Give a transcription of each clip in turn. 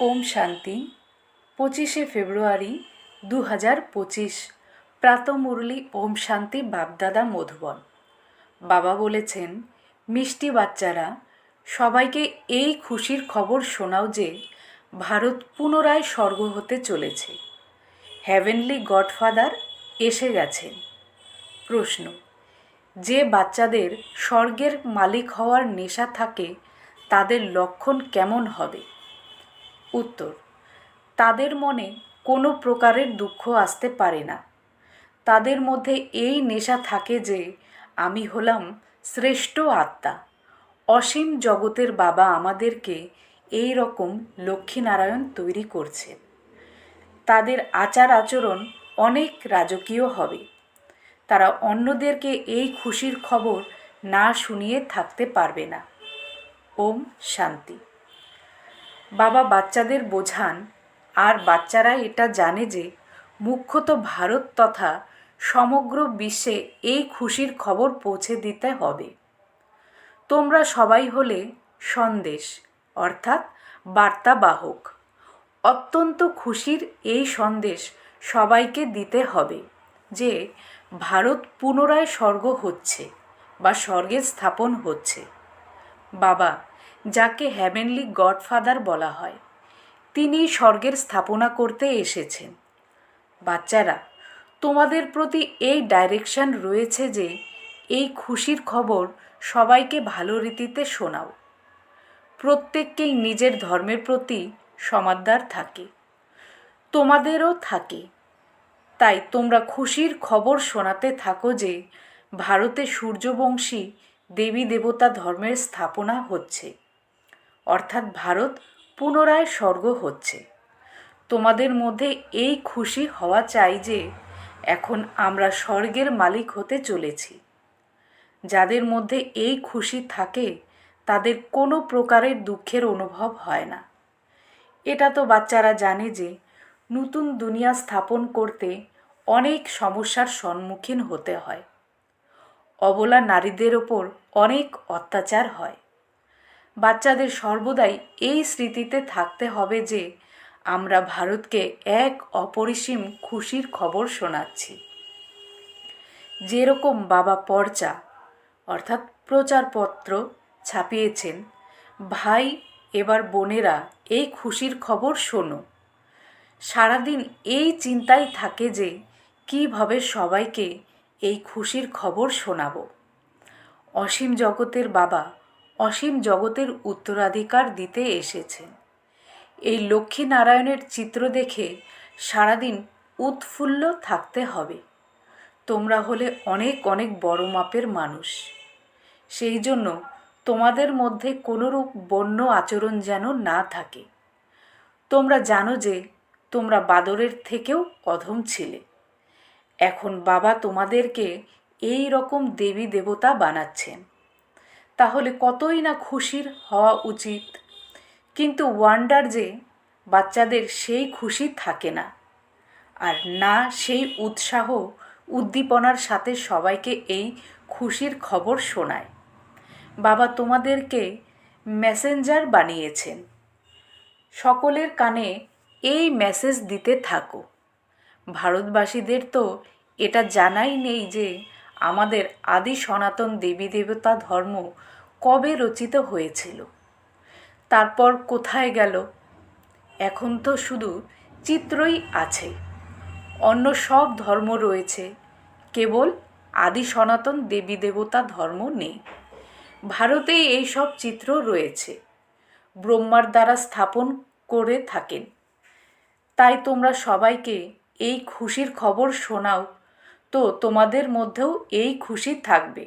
ওম শান্তি। পঁচিশে ফেব্রুয়ারি দু হাজার পঁচিশ প্রাতমুরলি ওম শান্তি বাপদাদা মধুবন। বাবা বলেছেন, মিষ্টি বাচ্চারা, সবাইকে এই খুশির খবর শোনাও যে ভারত পুনরায় স্বর্গ হতে চলেছে। হ্যাভেনলি গডফাদার এসে গেছেন। প্রশ্ন, যে বাচ্চাদের স্বর্গের মালিক হওয়ার নেশা থাকে, তাদের লক্ষণ কেমন হবে? উত্তর, তাদের মনে কোনো প্রকারের দুঃখ আসতে পারে না। তাদের মধ্যে এই নেশা থাকে যে, আমি হলাম শ্রেষ্ঠ আত্মা। অসীম জগতের বাবা আমাদেরকে এই রকম লক্ষ্মীনারায়ণ তৈরি করছে। তাদের আচার আচরণ অনেক রাজকীয় হবে। তারা অন্যদেরকে এই খুশির খবর না শুনিয়ে থাকতে পারবে না। ওম শান্তি। বাবা বাচ্চাদের বোঝান। আর বাচ্চারা এটা জানে যে মুখ্যত ভারত তথা সমগ্র বিশ্বে এই খুশির খবর পৌঁছে দিতে হবে। তোমরা সবাই হলে সন্দেশ, অর্থাৎ বার্তাবাহক। অত্যন্ত খুশির এই সন্দেশ সবাইকে দিতে হবে যে ভারত পুনরায় স্বর্গ হচ্ছে বা স্বর্গে স্থাপন হচ্ছে। বাবা যাকে হ্যাভেনলি গডফাদার বলা হয়। তিনি স্বর্গের স্থাপনা করতে এসেছেন। বাচ্চারা, তোমাদের প্রতি এই ডাইরেকশন রয়েছে যে এই খুশির খবর সবাইকে ভালো রীতিতে শোনাও। প্রত্যেককেই নিজের ধর্মের প্রতি সমাদদার থাকে। তোমাদেরও থাকে। তাই তোমরা খুশির খবর শোনাতে থাকো যে ভারতে সূর্যবংশী দেবী দেবতা ধর্মের স্থাপনা হচ্ছে। অর্থাৎ ভারত পুনরায় স্বর্গ হচ্ছে। তোমাদের মধ্যে এই খুশি হওয়া চাই যে এখন আমরা স্বর্গের মালিক হতে চলেছি। যাদের মধ্যে এই খুশি থাকে, তাদের কোনো প্রকারের দুঃখের অনুভব হয় না। এটা তো বাচ্চারা জানে যে নতুন দুনিয়া স্থাপন করতে অনেক সমস্যার সম্মুখীন হতে হয়। অবলা নারীদের ওপর অনেক অত্যাচার হয়। বাচ্চাদের সর্বদাই এই স্মৃতিতে থাকতে হবে যে আমরা ভারতকে এক অপরিসীম খুশির খবর শোনাচ্ছি। যেরকম বাবা পর্চা, অর্থাৎ প্রচারপত্র ছাপিয়েছেন, ভাই এবার বোনেরা এই খুশির খবর শোনো। সারাদিন এই চিন্তাই থাকে যে কীভাবে সবাইকে এই খুশির খবর শোনাব। অসীম জগতের বাবা অসীম জগতের উত্তরাধিকার দিতে এসেছেন এই লক্ষ্মীনারায়ণের চিত্র দেখে সারাদিন উৎফুল্ল থাকতে হবে। তোমরা হলে অনেক অনেক বড় মাপের মানুষ। সেই জন্য তোমাদের মধ্যে কোনোরূপ বন্য আচরণ যেন না থাকে। তোমরা জানো যে তোমরা বাদরের থেকেও অধম ছিলে। এখন বাবা তোমাদেরকে এই রকম দেবী দেবতা বানাচ্ছেন। তাহলে কতই না খুশির হওয়া উচিত? কিন্তু ওয়ান্ডার যে বাচ্চাদের সেই খুশি থাকে না। আর না সেই উৎসাহ উদ্দীপনার সাথে সবাইকে এই খুশির খবর শোনায়। বাবা তোমাদেরকে মেসেঞ্জার বানিয়েছেন। সকলের কানে এই মেসেজ দিতে থাকো। ভারতবাসীদের তো এটা জানাই নেই যে আমাদের আদি সনাতন দেবী দেবতা ধর্ম কবে রচিত হয়েছিল? তারপর কোথায় গেল? এখন তো শুধু চিত্রই আছে। অন্য সব ধর্ম রয়েছে। কেবল আদি সনাতন দেবী দেবতা ধর্ম নেই। ভারতেই এই সব চিত্র রয়েছে। ব্রহ্মার দ্বারা স্থাপন করে থাকেন। তাই তোমরা সবাইকে এই খুশির খবর শোনাও তো তোমাদের মধ্যেও এই খুশি থাকবে।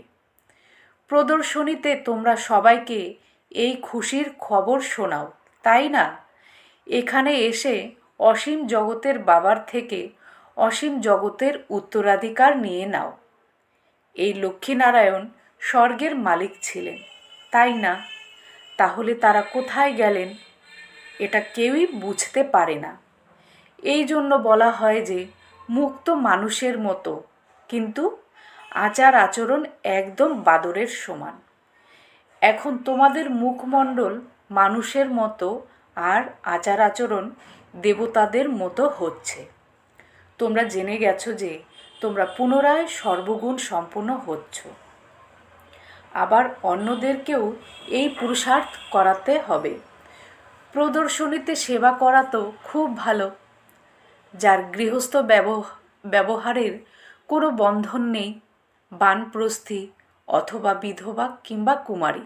প্রদর্শনীতে তোমরা সবাইকে এই খুশির খবর শোনাও, তাই না? এখানে এসে অসীম জগতের বাবার থেকে অসীম জগতের উত্তরাধিকার নিয়ে নাও। এই লক্ষ্মীনারায়ণ স্বর্গের মালিক ছিলেন, তাই না? তাহলে তারা কোথায় গেলেন? এটা কেউই বুঝতে পারে না। এই জন্য বলা হয় যে, মুক্ত মানুষের মতো কিন্তু আচার আচরণ একদম বাদরের সমান। এখন তোমাদের মুখমণ্ডল মানুষের মতো আর আচার আচরণ দেবতাদের মতো হচ্ছে। তোমরা জেনে গেছো যে তোমরা পুনরায় সর্বগুণ সম্পন্ন হচ্ছ। আবার অন্যদেরকেও এই পুরুষার্থ করাতে হবে। প্রদর্শনীতে সেবা করা তো খুব ভালো। যার গৃহস্থ ব্যবহারের কোনো বন্ধন নেই, বানপ্রস্থি অথবা বিধবা কিংবা কুমারী।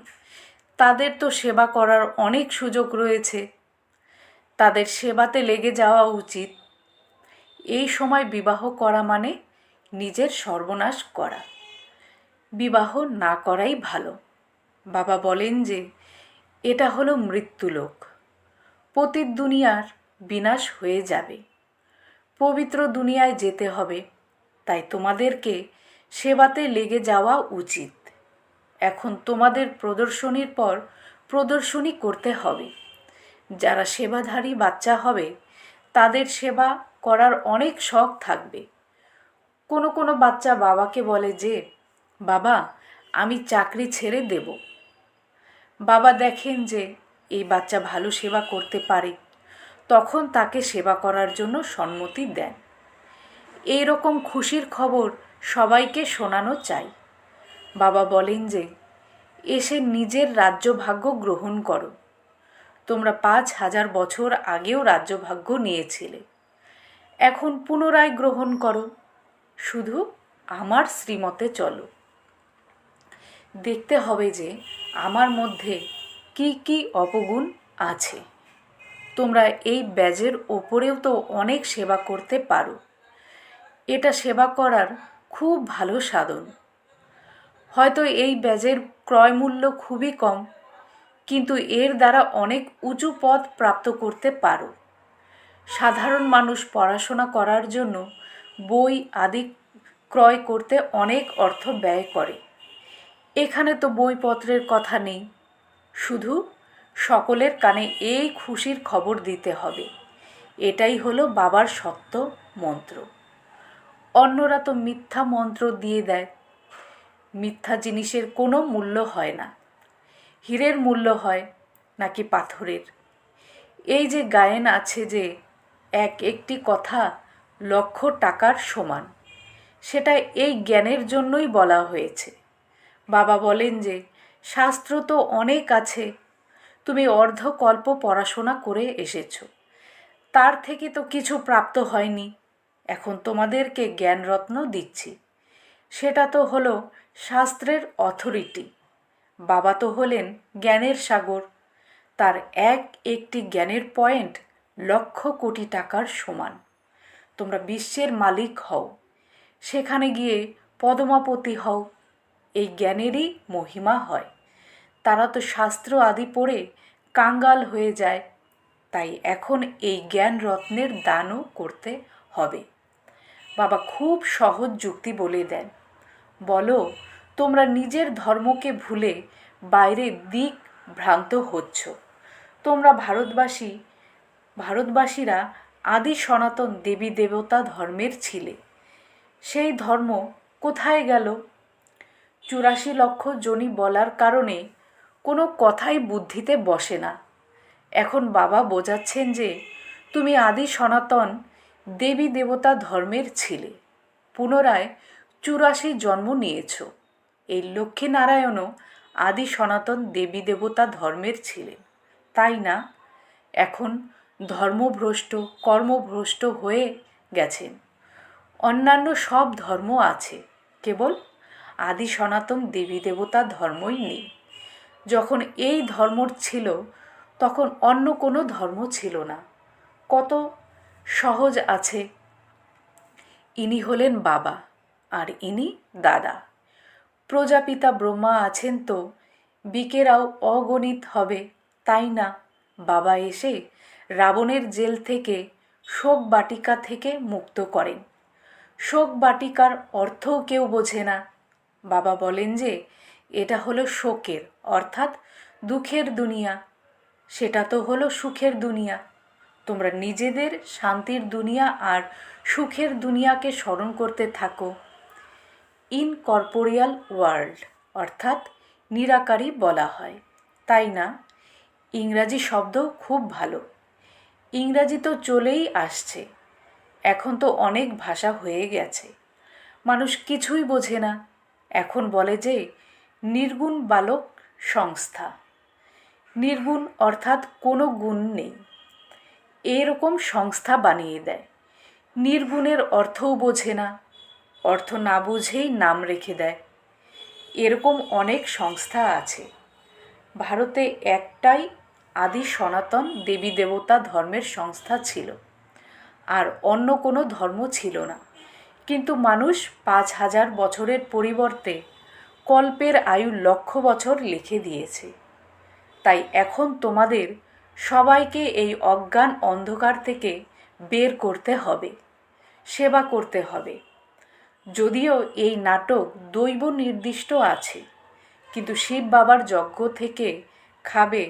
তাদের তো সেবা করার অনেক সুযোগ রয়েছে। তাদের সেবাতে লেগে যাওয়া উচিত। এই সময় বিবাহ করা মানে নিজের সর্বনাশ করা। বিবাহ না করাই ভালো। বাবা বলেন যে, এটা হলো মৃত্যুলোক। পতিত দুনিয়ার বিনাশ হয়ে যাবে। পবিত্র দুনিয়ায় যেতে হবে। তাই তোমাদেরকে সেবাতে লেগে যাওয়া উচিত। এখন তোমাদের প্রদর্শনীর পর প্রদর্শনী করতে হবে। যারা সেবাধারী বাচ্চা হবে, তাদের সেবা করার অনেক শখ থাকবে। কোনো কোনো বাচ্চা বাবাকে বলে যে, বাবা, আমি চাকরি ছেড়ে দেব। বাবা দেখেন যে, এই বাচ্চা ভালো সেবা করতে পারে। তখন তাকে সেবা করার জন্য সম্মতি দেন। এই রকম খুশির খবর সবাইকে শোনানো চাই। বাবা বলেন যে, এসে নিজের রাজ্যভাগ্য গ্রহণ করো। তোমরা পাঁচ হাজার বছর আগেও রাজ্যভাগ্য নিয়েছিলে। এখন পুনরায় গ্রহণ করো। শুধু আমার শ্রীমতে চলো। দেখতে হবে যে, আমার মধ্যে কি কি অপগুণ আছে। তোমরা এই ব্যাজের ওপরেও তো অনেক সেবা করতে পারো। এটা সেবা করার খুব ভালো সাধন। হয়তো এই ব্যাজের ক্রয় মূল্য খুবই কম, কিন্তু এর দ্বারা অনেক উঁচু পদ প্রাপ্ত করতে পারো। সাধারণ মানুষ পড়াশোনা করার জন্য বই আদি ক্রয় করতে অনেক অর্থ ব্যয় করে। এখানে তো বইপত্রের কথা নেই, শুধু সকলের কানে এই খুশির খবর দিতে হবে। এটাই হলো বাবার সত্য মন্ত্র। অন্যরা তো মিথ্যা মন্ত্র দিয়ে দেয়। মিথ্যা জিনিসের কোনো মূল্য হয় না। হীরের মূল্য হয় নাকি পাথরের? এই যে গায়েন আছে যে এক একটি কথা লক্ষ টাকার সমান, সেটা এই জ্ঞানের জন্যই বলা হয়েছে। বাবা বলেন যে, শাস্ত্র তো অনেক আছে, তুমি অর্ধকল্প পড়াশোনা করে এসেছ। তার থেকে তো কিছু প্রাপ্ত হয়নি। এখন তোমাদেরকে জ্ঞানরত্ন দিচ্ছি। সেটা তো হলো শাস্ত্রের অথরিটি। বাবা তো হলেন জ্ঞানের সাগর। তার এক একটি জ্ঞানের পয়েন্ট লক্ষ কোটি টাকার সমান। তোমরা বিশ্বের মালিক হও। সেখানে গিয়ে পদমাপতি হও। এই জ্ঞানেরই মহিমা হয়। তারা তো শাস্ত্র আদি পড়ে কাঙ্গাল হয়ে যায়। তাই এখন এই জ্ঞান রত্নের দানও করতে হবে। বাবা খুব সহজ যুক্তি বলে দেন। বলো, তোমরা নিজের ধর্মকে ভুলে বাইরে দিক ভ্রান্ত হচ্ছ। তোমরা ভারতবাসী, ভারতবাসীরা আদি সনাতন দেবী দেবতা ধর্মের ছিলে। সেই ধর্ম কোথায় গেল? চুরাশি লক্ষ জনি বলার কারণে কোনো কথাই বুদ্ধিতে বসে না। এখন বাবা বোঝাচ্ছেন যে, তুমি আদি সনাতন দেবী দেবতা ধর্মের ছিলে। পুনরায় চুরাশি জন্ম নিয়েছ। এই লক্ষ্মীনারায়ণও আদি সনাতন দেবী দেবতা ধর্মের ছিলেন তাই না? এখন ধর্মভ্রষ্ট, কর্মভ্রষ্ট হয়ে গেছেন। অন্যান্য সব ধর্ম আছে, কেবল আদি সনাতন দেবী দেবতা ধর্মই নেই। যখন এই ধর্ম ছিল, তখন অন্য কোনো ধর্ম ছিল না। কত সহজ আছে। ইনি হলেন বাবা, আর ইনি দাদা। প্রজাপিতা ব্রহ্মা আছেন তো, বিকেরাও অগণিত হবে, তাই না? বাবা এসে রাবণের জেল থেকে শোক বাটিকা থেকে মুক্ত করেন। শোক বাটিকার অর্থও কেউ বোঝে না। বাবা বলেন যে, এটা হলো শোকের, অর্থাৎ দুঃখের দুনিয়া। সেটা তো হলো সুখের দুনিয়া। তোমরা নিজেদের শান্তির দুনিয়া আর সুখের দুনিয়াকে স্মরণ করতে থাকো। ইনকর্পোরিয়াল ওয়ার্ল্ড, অর্থাৎ নিরাকারই বলা হয়। তাই না? ইংরাজি শব্দ খুব ভালো। ইংরাজি তো চলেই আসছে। এখন তো অনেক ভাষা হয়ে গেছে। মানুষ কিছুই বোঝে না। এখন বলে যে, নির্গুণ বালক সংস্থা। নির্গুণ অর্থাৎ কোনো গুণ নেই। এরকম সংস্থা বানিয়ে দেয়। নির্গুণের অর্থও বোঝে না, অর্থ না বুঝেই নাম রেখে দেয়। এরকম অনেক সংস্থা আছে। ভারতে একটাই আদি সনাতন দেবী দেবতা ধর্মের সংস্থা ছিল। আর অন্য কোনো ধর্ম ছিল না। কিন্তু মানুষ পাঁচ হাজার বছরের পরিবর্তে কল্পের আয়ু লক্ষ বছর লিখে দিয়েছে। তাই এখন তোমাদের সবাইকে এই অজ্ঞান অন্ধকার থেকে বের করতে হবে, সেবা করতে হবে। যদিও এই নাটক দৈব নির্দিষ্ট আছে, কিন্তু শিব বাবার যজ্ঞ থেকে খাবে,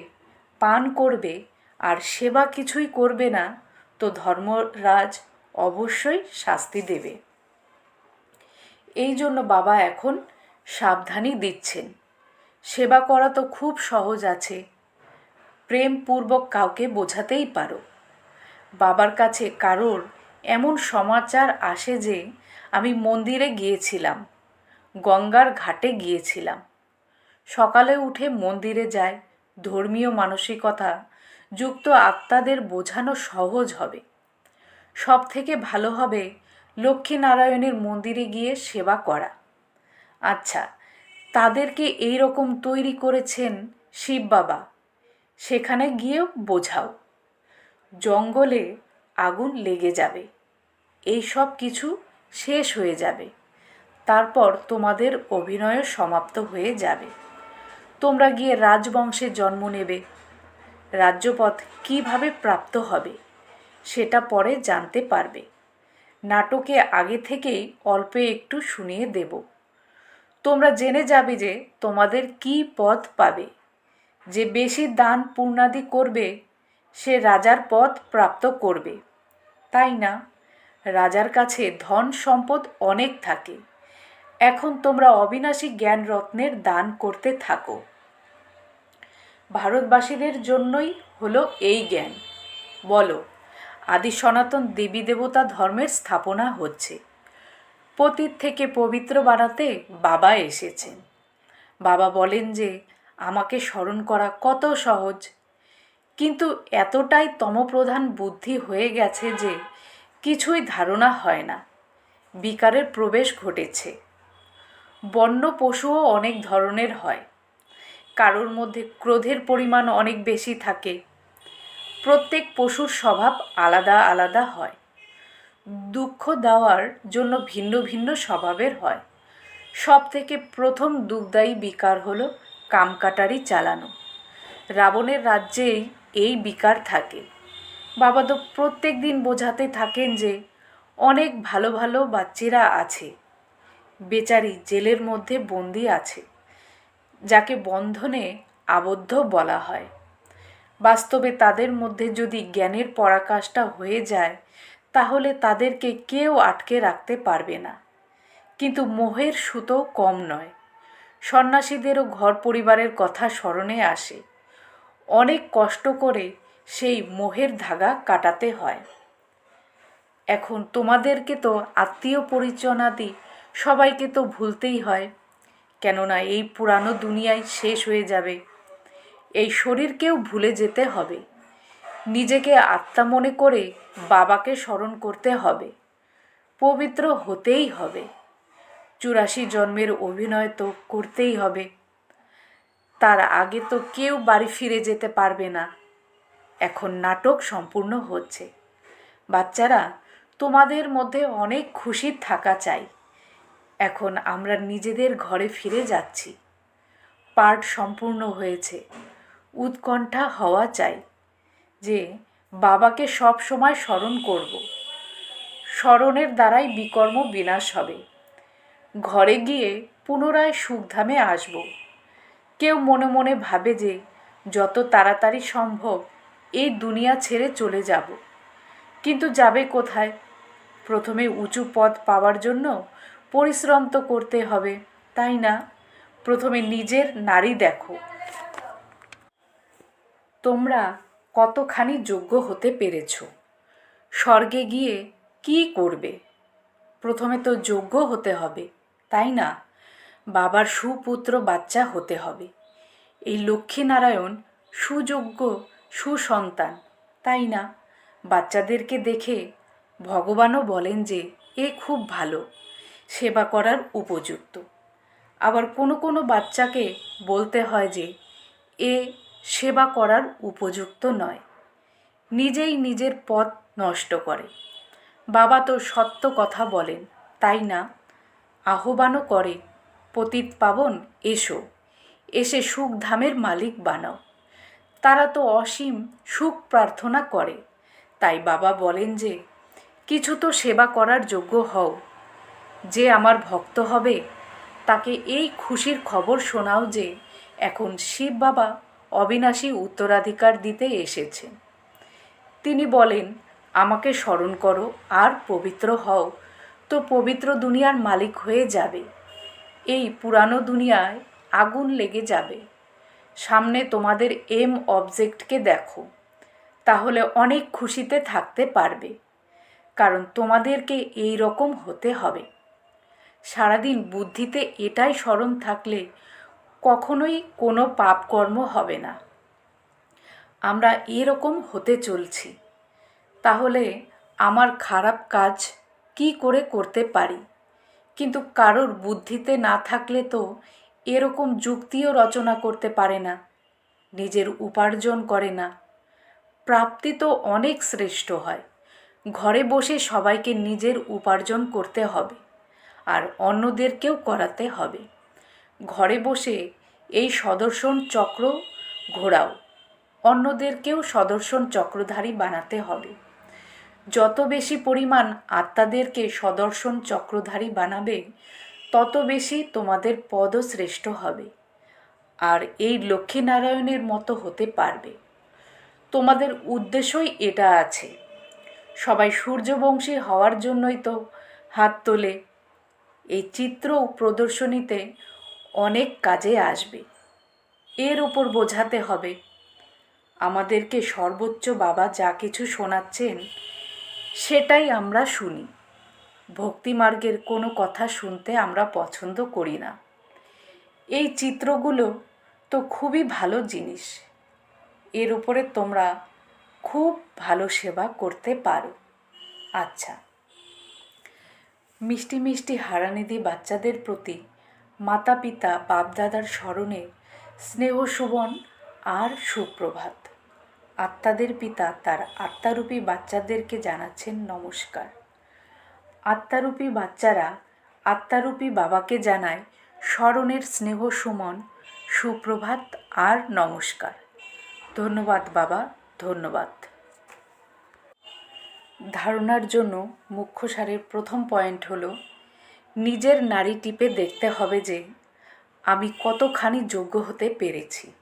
পান করবে আর সেবা কিছুই করবে না, তো ধর্মরাজ অবশ্যই শাস্তি দেবে। এই জন্য বাবা এখন সাবধানই দিচ্ছেন। সেবা করা তো খুব সহজ আছে প্রেমপূর্বক কাউকে বোঝাতেই পারো। বাবার কাছে কারোর এমন সমাচার আসে যে, আমি মন্দিরে গিয়েছিলাম, গঙ্গার ঘাটে গিয়েছিলাম। সকালে উঠে মন্দিরে যায় ধর্মীয় মানসিকতা যুক্ত আত্মাদের বোঝানো সহজ হবে। সব থেকে ভালো হবে লক্ষ্মীনারায়ণের মন্দিরে গিয়ে সেবা করা। আচ্ছা তাদেরকে এই রকম তৈরি করেছেন শিব বাবা। সেখানে গিয়েও বোঝাও। জঙ্গলে আগুন লেগে যাবে। এই সব কিছু শেষ হয়ে যাবে। তারপর তোমাদের অভিনয় সমাপ্ত হয়ে যাবে। তোমরা গিয়ে রাজবংশে জন্ম নেবে। রাজ্যপথ কীভাবে প্রাপ্ত হবে, সেটা পরে জানতে পারবে। নাটকে আগে থেকেই অল্পে একটু শুনিয়ে দেব। তোমরা জেনে যাবে যে তোমাদের কি পথ পাবে। যে বেশি দান পূর্ণাদি করবে, সে রাজার পদ প্রাপ্ত করবে। তাই না? রাজার কাছে ধন সম্পদ অনেক থাকে। এখন তোমরা অবিনাশী জ্ঞান রত্নের দান করতে থাকো। ভারতবাসীদের জন্যই হলো এই জ্ঞান। বলো, আদি সনাতন দেবী দেবতা ধর্মের স্থাপনা হচ্ছে। পতীত থেকে পবিত্র বানাতে বাবা এসেছেন। বাবা বলেন যে আমাকে স্মরণ করা কত সহজ। কিন্তু এতটাই তমপ্রধান বুদ্ধি হয়ে গেছে যে কিছুই ধারণা হয় না। বিকারের প্রবেশ ঘটেছে। বন্য পশুও অনেক ধরনের হয়। কারোর মধ্যে ক্রোধের পরিমাণ অনেক বেশি থাকে। প্রত্যেক পশুর স্বভাব আলাদা আলাদা হয়। দুঃখ দেওয়ার জন্য ভিন্ন ভিন্ন স্বভাবের হয়। সব থেকে প্রথম দুঃখদায়ী বিকার হলো কামকাটারি চালানো। রাবণের রাজ্যেই এই বিকার থাকে। বাবা তো প্রত্যেক দিন বোঝাতে থাকেন যে অনেক ভালো ভালো বাচ্চিরা আছে। বেচারি জেলের মধ্যে বন্দি আছে, যাকে বন্ধনে আবদ্ধ বলা হয়। বাস্তবে তাদের মধ্যে যদি জ্ঞানের পরাকাশটা হয়ে যায়, তাহলে তাদেরকে কেউ আটকে রাখতে পারবে না। কিন্তু মোহের সুতো কম নয়। সন্ন্যাসীদেরও ঘর পরিবারের কথা স্মরণে আসে। অনেক কষ্ট করে সেই মোহের ধাগা কাটাতে হয়। এখন তোমাদেরকে তো আত্মীয় পরিচনাদি সবাইকে তো ভুলতেই হয়, কেননা এই পুরানো দুনিয়ায় শেষ হয়ে যাবে। এই শরীরকেও ভুলে যেতে হবে। নিজেকে আত্মা মনে করে বাবাকে স্মরণ করতে হবে। পবিত্র হতেই হবে। চুরাশি জন্মের অভিনয় তো করতেই হবে। তার আগে তো কেউ বাড়ি ফিরে যেতে পারবে না। এখন নাটক সম্পূর্ণ হচ্ছে। বাচ্চারা, তোমাদের মধ্যে অনেক খুশি থাকা চাই। এখন আমরা নিজেদের ঘরে ফিরে যাচ্ছি। পাঠ সম্পূর্ণ হয়েছে। উৎকণ্ঠা হওয়া চাই যে বাবাকে সব সময় স্মরণ করব। স্মরণের দ্বারাই বিকর্ম বিনাশ হবে। ঘরে গিয়ে পুনরায় সুখধামে আসব। কেউ মনে মনে ভাবে যে যত তাড়াতাড়ি সম্ভব এই দুনিয়া ছেড়ে চলে যাব। কিন্তু যাবে কোথায়? প্রথমে উঁচু পথ পাওয়ার জন্য পরিশ্রম তো করতে হবে, তাই না? প্রথমে নিজের নারী দেখো। তোমরা কতখানি যোগ্য হতে পেরেছ? স্বর্গে গিয়ে কি করবে? প্রথমে তো যোগ্য হতে হবে। তাই না? বাবার সুপুত্র বাচ্চা হতে হবে। এই লক্ষ্মীনারায়ণ সুযোগ্য, সুসন্তান, তাই না? বাচ্চাদেরকে দেখে ভগবানও বলেন যে এ খুব ভালো, সেবা করার উপযুক্ত। আবার কোনো কোনো বাচ্চাকে বলতে হয় যে এ সেবা করার উপযুক্ত নয়, নিজেই নিজের পথ নষ্ট করে। বাবা তো সত্য কথা বলেন, তাই না? আহ্বানও করে, পতিত পাবন, এসো, এসে সুখধামের মালিক বানাও। তারা তো অসীম সুখ প্রার্থনা করে। তাই বাবা বলেন যে, কিছু তো সেবা করার যোগ্য হও। যে আমার ভক্ত হবে, তাকে এই খুশির খবর শোনাও যে, এখন শিব বাবা অবিনাশী উত্তরাধিকার দিতে এসেছেন। তিনি বলেন, আমাকে স্মরণ করো আর পবিত্র হও তো পবিত্র দুনিয়ার মালিক হয়ে যাবে। এই পুরানো দুনিয়ায় আগুন লেগে যাবে। সামনে তোমাদের এম অবজেক্টকে দেখো। তাহলে অনেক খুশিতে থাকতে পারবে। কারণ তোমাদেরকে এই রকম হতে হবে। সারাদিন বুদ্ধিতে এটাই স্মরণ থাকলে কখনোই কোনো পাপকর্ম হবে না। আমরা এরকম হতে চলছি। তাহলে আমার খারাপ কাজ কি করে করতে পারি? কিন্তু কারোর বুদ্ধিতে না থাকলে তো এরকম যুক্তিও রচনা করতে পারে না, নিজের উপার্জন করে না। প্রাপ্তি তো অনেক শ্রেষ্ঠ হয়, ঘরে বসে সবাইকে নিজের উপার্জন করতে হবে, আর অন্যদেরকেও করাতে হবে। ঘরে বসে এই সদর্শন চক্র ঘোরাও, অন্যদেরকেও সদর্শন চক্রধারী বানাতে হবে। যত বেশি পরিমাণ আত্মাদেরকে সদর্শন চক্রধারী বানাবে, তত বেশি তোমাদের পদও শ্রেষ্ঠ হবে। আর এই লক্ষ্মীনারায়ণের মতো হতে পারবে। তোমাদের উদ্দেশ্যই এটা আছে। সবাই সূর্যবংশী হওয়ার জন্যই তো হাত তোলে। এই চিত্র প্রদর্শনীতে অনেক কাজে আসবে। এর ওপর বোঝাতে হবে। আমাদেরকে সর্বোচ্চ বাবা যা কিছু শোনাচ্ছেন সেটাই আমরা শুনি। ভক্তিমার্গের কোনো কথা শুনতে আমরা পছন্দ করি না। এই চিত্রগুলো তো খুবই ভালো জিনিস। এর উপরে তোমরা খুব ভালো সেবা করতে পারো। আচ্ছা। মিষ্টি মিষ্টি হারানিধি বাচ্চাদের প্রতি মাতা পিতা বাপদাদার স্মরণে স্নেহ সুবন আর সুপ্রভাত। আত্মাদের পিতা তার আত্মারূপী বাচ্চাদেরকে জানাচ্ছেন নমস্কার। আত্মারূপী বাচ্চারা আত্মারূপী বাবাকে জানায়, স্মরণের স্নেহ সুমন, সুপ্রভাত আর নমস্কার। ধন্যবাদ বাবা, ধন্যবাদ। ধারণার জন্য মুখ্য সারের প্রথম পয়েন্ট হলো, নিজের নারী টিপে দেখতে হবে যে, আমি কতখানি যোগ্য হতে পেরেছি।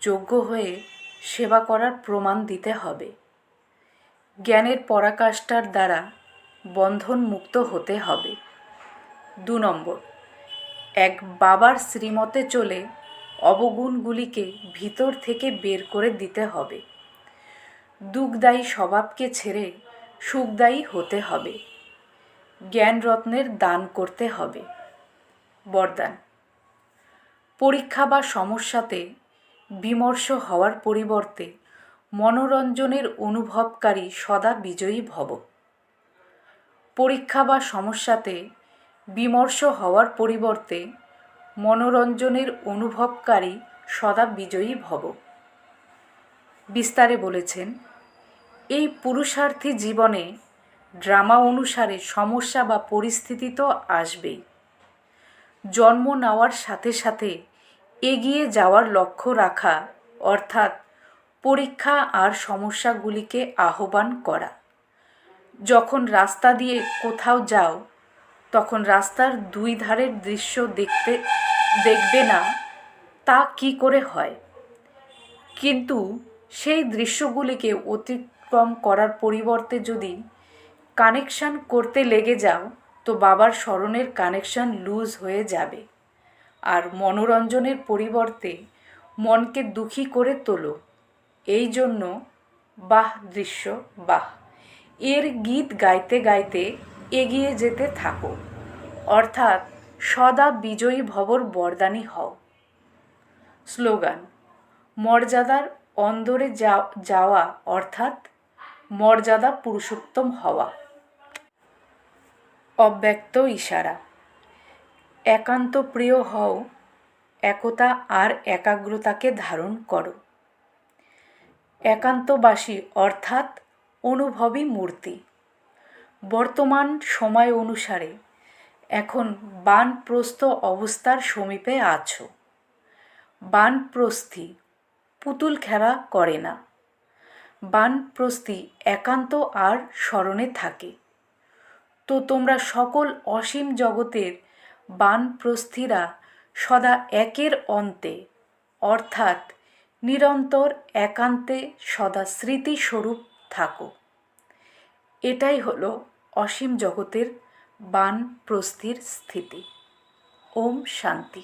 যোগ্য হয়ে সেবা করার প্রমাণ দিতে হবে। জ্ঞানের পরাকাষ্ঠার দ্বারা বন্ধন মুক্ত হতে হবে। দু নম্বর, এক বাবার শ্রীমতে চলে অবগুণগুলিকে ভিতর থেকে বের করে দিতে হবে। দুঃখদায়ী স্বভাবকে ছেড়ে সুখদায়ী হতে হবে। জ্ঞান রত্নের দান করতে হবে। বরদান, পরীক্ষা বা সমস্যাতে বিমর্ষ হওয়ার পরিবর্তে মনোরঞ্জনের অনুভবকারী সদা বিজয়ী ভব। পরীক্ষা বা সমস্যাতে বিমর্ষ হওয়ার পরিবর্তে মনোরঞ্জনের অনুভবকারী সদা বিজয়ী ভব। বিস্তারে বলেছেন, এই পুরুষার্থী জীবনে ড্রামা অনুসারে সমস্যা বা পরিস্থিতি তো আসবেই। জন্ম নেওয়ার সাথে সাথে এগিয়ে যাওয়ার লক্ষ্য রাখা, অর্থাৎ পরীক্ষা আর সমস্যাগুলিকে আহ্বান করা। যখন রাস্তা দিয়ে কোথাও যাও, তখন রাস্তার দুই ধারের দৃশ্য দেখতে, দেখবে না, তা কি করে হয়? কিন্তু সেই দৃশ্যগুলিকে অতিক্রম করার পরিবর্তে যদি কানেকশান করতে লেগে যাও, তো বাবার স্মরণের কানেকশান লুজ হয়ে যাবে। আর মনোরঞ্জনের পরিবর্তে মনকে দুঃখী করে তোলো। এই জন্য বাহ দৃশ্য, বাহ। এর গীত গাইতে গাইতে এগিয়ে যেতে থাকো। অর্থাৎ সদা বিজয়ী ভবর বরদানি হও। স্লোগান, মর্যাদার অন্দরে যাওয়া অর্থাৎ মর্যাদা পুরুষোত্তম হওয়া। অব্যক্ত ইশারা। একান্ত প্রিয় হও, একতা আর একাগ্রতাকে ধারণ করো। একান্তবাসী অর্থাৎ অনুভবী মূর্তি। বর্তমান সময় অনুসারে এখন বানপ্রস্থ অবস্থার সমীপে আছো। বানপ্রস্থি পুতুল খেলা করে না। বানপ্রস্থি একান্ত আর স্মরণে থাকে। তো তোমরা সকল অসীম জগতের বানপ্রস্থিরা সদা একের অন্তে, অর্থাৎ নিরন্তর একান্তে সদা স্মৃতিস্বরূপ থাকো। এটাই হলো অসীম জগতের বানপ্রস্থির স্থিতি। ওম শান্তি।